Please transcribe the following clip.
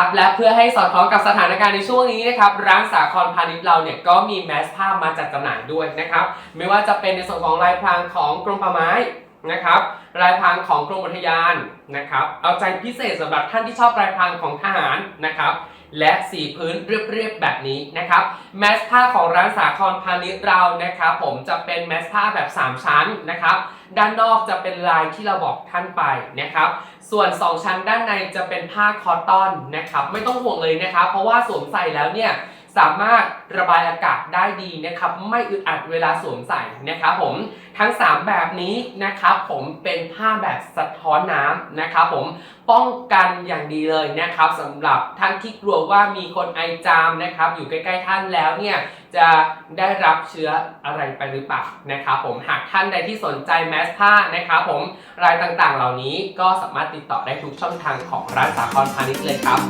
ครับและเพื่อให้สอดคล้องกับสถานการณ์ในช่วงนี้นะครับร้านสาครพาณิชย์เราเนี่ยก็มีแมสผ้ามาจัดจำหน่ายด้วยนะครับไม่ว่าจะเป็นในส่วนของลายพรางของกรมป่าไม้ นะครับลายพรางของกรมอุทยานนะครับ เอาใจพิเศษสำหรับท่านที่ชอบลายพรางของทหารนะครับ และสีพื้นเรียบๆแบบนี้นะครับแมสผ้าของร้านสาครพาณิชย์เรานะครับผมจะเป็นแมสผ้าแบบ 3 ชั้นนะครับ ด้านนอกจะเป็นลายที่เราบอกท่านไปนะครับ ส่วน 2 ชั้นด้านในจะเป็นผ้าคอตตอนนะครับ ไม่ต้องห่วงเลยนะครับ เพราะว่าสวมใส่แล้วเนี่ย สามารถระบายอากาศได้ดีนะครับไม่อึดอัดเวลาสวมใส่นะครับผมทั้ง 3 แบบนี้นะครับผมเป็นผ้าแบบสะท้อนน้ำนะครับผมป้องกันอย่างดีเลยนะครับสำหรับท่านที่กลัวว่ามีคนไอจามนะครับอยู่ใกล้ๆท่านแล้วเนี่ยจะได้รับเชื้ออะไรไปหรือเปล่านะครับผมหากท่านใดที่สนใจแมสผ้านะครับผมรายต่างๆเหล่านี้ก็สามารถติดต่อได้ทุกช่องทางของร้านสาครพาณิชย์เลยครับ